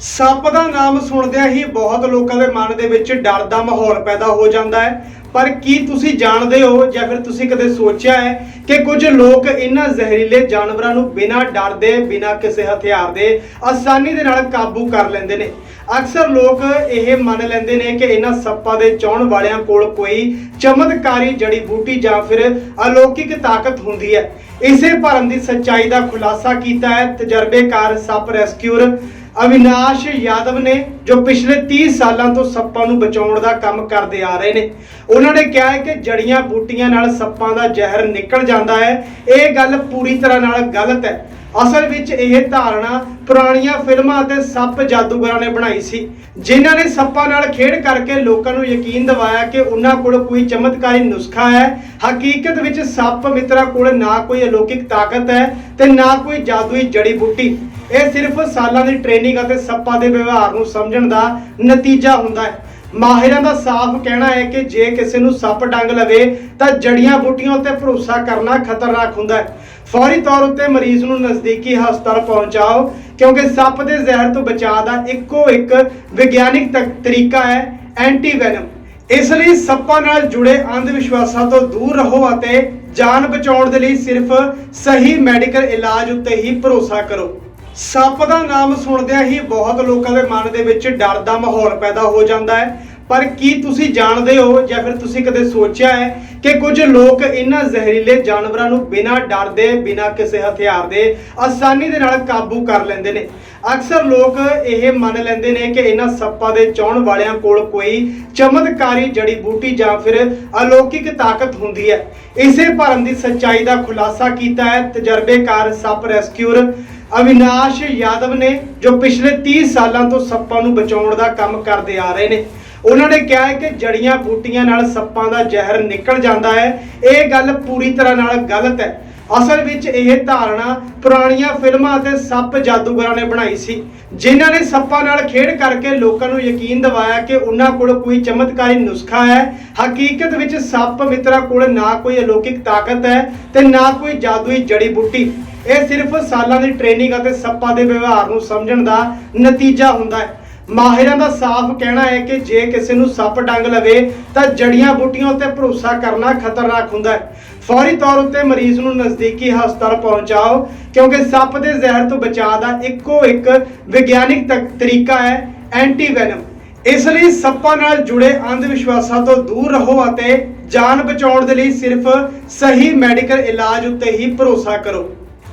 ਸੱਪ ਦਾ ਨਾਮ ਸੁਣਦਿਆਂ ਹੀ ਬਹੁਤ ਲੋਕਾਂ ਦੇ ਮਨ ਦੇ ਵਿੱਚ ਡਰ ਦਾ ਮਾਹੌਲ ਪੈਦਾ ਹੋ ਜਾਂਦਾ ਹੈ। ਪਰ ਕੀ ਤੁਸੀਂ ਜਾਣਦੇ ਹੋ ਜਾਂ ਫਿਰ ਤੁਸੀਂ ਕਦੇ ਸੋਚਿਆ ਹੈ ਕਿ ਕੁਝ ਲੋਕ ਇਹਨਾਂ ਜ਼ਹਿਰੀਲੇ ਜਾਨਵਰਾਂ ਨੂੰ ਬਿਨਾਂ ਡਰ ਦੇ ਬਿਨਾਂ ਕਿਸੇ ਹਥਿਆਰ ਦੇ ਆਸਾਨੀ ਦੇ ਨਾਲ ਕਾਬੂ ਕਰ ਲੈਂਦੇ ਨੇ? ਅਕਸਰ ਲੋਕ ਇਹ ਮੰਨ ਲੈਂਦੇ ਨੇ ਕਿ ਇਹਨਾਂ ਸੱਪਾਂ ਦੇ ਚਾਉਣ ਵਾਲਿਆਂ ਕੋਲ ਕੋਈ ਚਮਤਕਾਰੀ ਜੜੀ ਬੂਟੀ ਜਾਂ ਫਿਰ ਅਲੌਕਿਕ ਤਾਕਤ ਹੁੰਦੀ ਹੈ। ਇਸੇ ਭਰਮ ਦੀ ਸੱਚਾਈ ਦਾ ਖੁਲਾਸਾ ਕੀਤਾ ਹੈ ਤਜਰਬੇਕਾਰ ਸੱਪ ਰੈਸਕਿਊਰ ਅਵਿਨਾਸ਼ ਯਾਦਵ ਨੇ ਜੋ ਪਿਛਲੇ 30 ਸਾਲਾਂ ਤੋਂ ਸੱਪਾਂ ਨੂੰ ਬਚਾਉਣ ਦਾ ਕੰਮ ਕਰਦੇ ਆ ਰਹੇ ਨੇ, ਉਹਨਾਂ ਨੇ ਕਿਹਾ ਹੈ ਕਿ ਜੜੀਆਂ ਬੂਟੀਆਂ ਨਾਲ ਸੱਪਾਂ ਦਾ ਜ਼ਹਿਰ ਨਿਕਲ ਜਾਂਦਾ ਹੈ। ਇਹ ਗੱਲ ਪੂਰੀ ਤਰ੍ਹਾਂ ਨਾਲ ਗਲਤ ਹੈ। ਅਸਲ ਵਿੱਚ ਇਹ ਧਾਰਨਾ ਪੁਰਾਣੀਆਂ ਫਿਲਮਾਂ ਅਤੇ ਸੱਪ ਜਾਦੂਗਰਾਂ ਨੇ ਬਣਾਈ ਸੀ, ਜਿਨ੍ਹਾਂ ਨੇ ਸੱਪਾਂ ਨਾਲ ਖੇਡ ਕਰਕੇ ਲੋਕਾਂ ਨੂੰ ਯਕੀਨ ਦਿਵਾਇਆ ਕਿ ਉਹਨਾਂ ਕੋਲ ਕੋਈ ਚਮਤਕਾਰੀ ਨੁਸਖਾ ਹੈ। ਹਕੀਕਤ ਵਿੱਚ ਸੱਪ ਮਿੱਤਰਾਂ ਕੋਲ ਨਾ ਕੋਈ ਅਲੌਕਿਕ ਤਾਕਤ ਹੈ ਤੇ ਨਾ ਕੋਈ ਜਾਦੂਈ ਜੜੀ ਬੂਟੀ। ਇਹ ਸਿਰਫ ਸਾਲਾਂ ਦੀ ਟ੍ਰੇਨਿੰਗ ਅਤੇ ਸੱਪਾਂ ਦੇ ਵਿਵਹਾਰ ਨੂੰ ਸਮਝਣ ਦਾ ਨਤੀਜਾ ਹੁੰਦਾ ਹੈ। ਮਾਹਿਰਾਂ ਦਾ ਸਾਫ਼ ਕਹਿਣਾ ਹੈ ਕਿ ਜੇ ਕਿਸੇ ਨੂੰ ਸੱਪ ਡੰਗ ਲਵੇ, ਤਾਂ ਜੜੀਆਂ ਬੂਟੀਆਂ ਉੱਤੇ ਭਰੋਸਾ ਕਰਨਾ ਖਤਰਨਾਕ ਹੁੰਦਾ ਹੈ। ਫੌਰੀ ਤੌਰ ਉੱਤੇ ਮਰੀਜ਼ ਨੂੰ ਨਜ਼ਦੀਕੀ ਹਸਪਤਾਲ ਪਹੁੰਚਾਓ, ਕਿਉਂਕਿ ਸੱਪ ਦੇ ਜ਼ਹਿਰ ਤੋਂ ਬਚਾਅ ਦਾ ਇੱਕੋ ਇੱਕ ਵਿਗਿਆਨਿਕ ਤਕ- ਤਰੀਕਾ ਹੈ, ਐਂਟੀਵੈਨਮ। ਇਸ ਲਈ ਸੱਪਾਂ ਨਾਲ ਜੁੜੇ ਅੰਧ ਵਿਸ਼ਵਾਸਾਂ ਤੋਂ ਦੂਰ ਰਹੋ ਅਤੇ ਜਾਨ ਬਚਾਉਣ ਦੇ ਲਈ ਸਿਰਫ ਸਹੀ ਮੈਡੀਕਲ ਇਲਾਜ ਉੱਤੇ ਹੀ ਭਰੋਸਾ ਕਰੋ। ਸੱਪ ਦਾ ਨਾਮ ਸੁਣਦਿਆਂ ਹੀ ਬਹੁਤ ਲੋਕਾਂ ਦੇ ਮਨ ਦੇ ਵਿੱਚ ਡਰ ਦਾ ਮਾਹੌਲ ਪੈਦਾ ਹੋ ਜਾਂਦਾ ਹੈ। ਪਰ ਕੀ ਤੁਸੀਂ ਜਾਣਦੇ ਹੋ ਜਾਂ ਫਿਰ ਤੁਸੀਂ ਕਦੇ ਸੋਚਿਆ ਹੈ ਕਿ ਕੁਝ ਲੋਕ ਇਹਨਾਂ ਜ਼ਹਿਰੀਲੇ ਜਾਨਵਰਾਂ ਨੂੰ ਬਿਨਾਂ ਡਰ ਦੇ ਬਿਨਾਂ ਕਿਸੇ ਹਥਿਆਰ ਦੇ ਆਸਾਨੀ ਦੇ ਨਾਲ ਕਾਬੂ ਕਰ ਲੈਂਦੇ ਨੇ? ਅਕਸਰ ਲੋਕ ਇਹ ਮੰਨ ਲੈਂਦੇ ਨੇ ਕਿ ਇਹਨਾਂ ਸੱਪਾਂ ਦੇ ਚਾਉਣ ਵਾਲਿਆਂ ਕੋਲ ਕੋਈ ਚਮਤਕਾਰੀ ਜੜੀ ਬੂਟੀ ਜਾਂ ਫਿਰ ਅਲੌਕਿਕ ਤਾਕਤ ਹੁੰਦੀ ਹੈ। ਇਸੇ ਭਰਮ ਦੀ ਸੱਚਾਈ ਦਾ ਖੁਲਾਸਾ ਕੀਤਾ ਹੈ ਤਜਰਬੇਕਾਰ ਸੱਪ ਰੈਸਕਿਊਰ ਅਵਿਨਾਸ਼ ਯਾਦਵ ਨੇ ਜੋ ਪਿਛਲੇ 30 ਸਾਲਾਂ ਤੋਂ ਸੱਪਾਂ ਨੂੰ ਬਚਾਉਣ ਦਾ ਕੰਮ ਕਰਦੇ ਆ ਰਹੇ ਨੇ, ਉਹਨਾਂ ਨੇ ਕਿਹਾ ਹੈ ਕਿ ਜੜੀਆਂ ਬੂਟੀਆਂ ਨਾਲ ਸੱਪਾਂ ਦਾ ਜ਼ਹਿਰ ਨਿਕਲ ਜਾਂਦਾ ਹੈ। ਇਹ ਗੱਲ ਪੂਰੀ ਤਰ੍ਹਾਂ ਨਾਲ ਗਲਤ ਹੈ। ਅਸਲ ਵਿੱਚ ਇਹ ਧਾਰਨਾ ਪੁਰਾਣੀਆਂ ਫਿਲਮਾਂ ਅਤੇ ਸੱਪ ਜਾਦੂਗਰਾਂ ਨੇ ਬਣਾਈ ਸੀ। ਜਿਨ੍ਹਾਂ ਨੇ ਸੱਪਾਂ ਨਾਲ ਖੇਡ ਕਰਕੇ ਲੋਕਾਂ ਨੂੰ ਯਕੀਨ ਦਿਵਾਇਆ ਕਿ ਉਹਨਾਂ ਕੋਲ ਕੋਈ ਚਮਤਕਾਰੀ ਨੁਸਖਾ ਹੈ। ਹਕੀਕਤ ਵਿੱਚ ਸੱਪ ਮਿੱਤਰਾਂ ਕੋਲ ਨਾ ਕੋਈ ਅਲੌਕਿਕ ਤਾਕਤ ਹੈ ਤੇ ਨਾ ਕੋਈ ਜਾਦੂਈ ਜੜੀ ਬੂਟੀ। ਇਹ ਸਿਰਫ ਸਾਲਾਂ ਦੀ ਟ੍ਰੇਨਿੰਗ ਅਤੇ ਸੱਪਾਂ ਦੇ ਵਿਵਹਾਰ ਨੂੰ ਸਮਝਣ ਦਾ ਨਤੀਜਾ ਹੁੰਦਾ ਹੈ। ਮਾਹਿਰਾਂ ਦਾ ਸਾਫ਼ ਕਹਿਣਾ ਹੈ ਕਿ ਜੇ ਕਿਸੇ ਨੂੰ ਸੱਪ ਡੰਗ ਲਵੇ, ਤਾਂ ਜੜੀਆਂ ਬੂਟੀਆਂ ਉੱਤੇ ਭਰੋਸਾ ਕਰਨਾ ਖਤਰਨਾਕ ਹੁੰਦਾ ਹੈ। ਫੌਰੀ ਤੌਰ ਉੱਤੇ ਮਰੀਜ਼ ਨੂੰ ਨਜ਼ਦੀਕੀ ਹਸਪਤਾਲ ਪਹੁੰਚਾਓ, ਕਿਉਂਕਿ ਸੱਪ ਦੇ ਜ਼ਹਿਰ ਤੋਂ ਬਚਾਅ ਦਾ ਇੱਕੋ ਇੱਕ ਵਿਗਿਆਨਿਕ ਤਕ- ਤਰੀਕਾ ਹੈ ਐਂਟੀਵੈਨਮ। ਇਸ ਲਈ ਸੱਪਾਂ ਨਾਲ ਜੁੜੇ ਅੰਧ ਵਿਸ਼ਵਾਸਾਂ ਤੋਂ ਦੂਰ ਰਹੋ ਅਤੇ ਜਾਨ ਬਚਾਉਣ ਦੇ ਲਈ ਸਿਰਫ ਸਹੀ ਮੈਡੀਕਲ ਇਲਾਜ ਉੱਤੇ ਹੀ ਭਰੋਸਾ ਕਰੋ।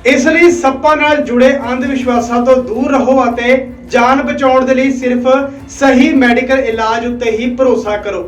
ਇਸ ਲਈ ਸੱਪਾਂ ਨਾਲ ਜੁੜੇ ਅੰਧ ਵਿਸ਼ਵਾਸਾਂ ਤੋਂ ਦੂਰ ਰਹੋ ਅਤੇ ਜਾਨ ਬਚਾਉਣ ਦੇ ਲਈ ਸਿਰਫ ਸਹੀ ਮੈਡੀਕਲ ਇਲਾਜ ਉੱਤੇ ਹੀ ਭਰੋਸਾ ਕਰੋ।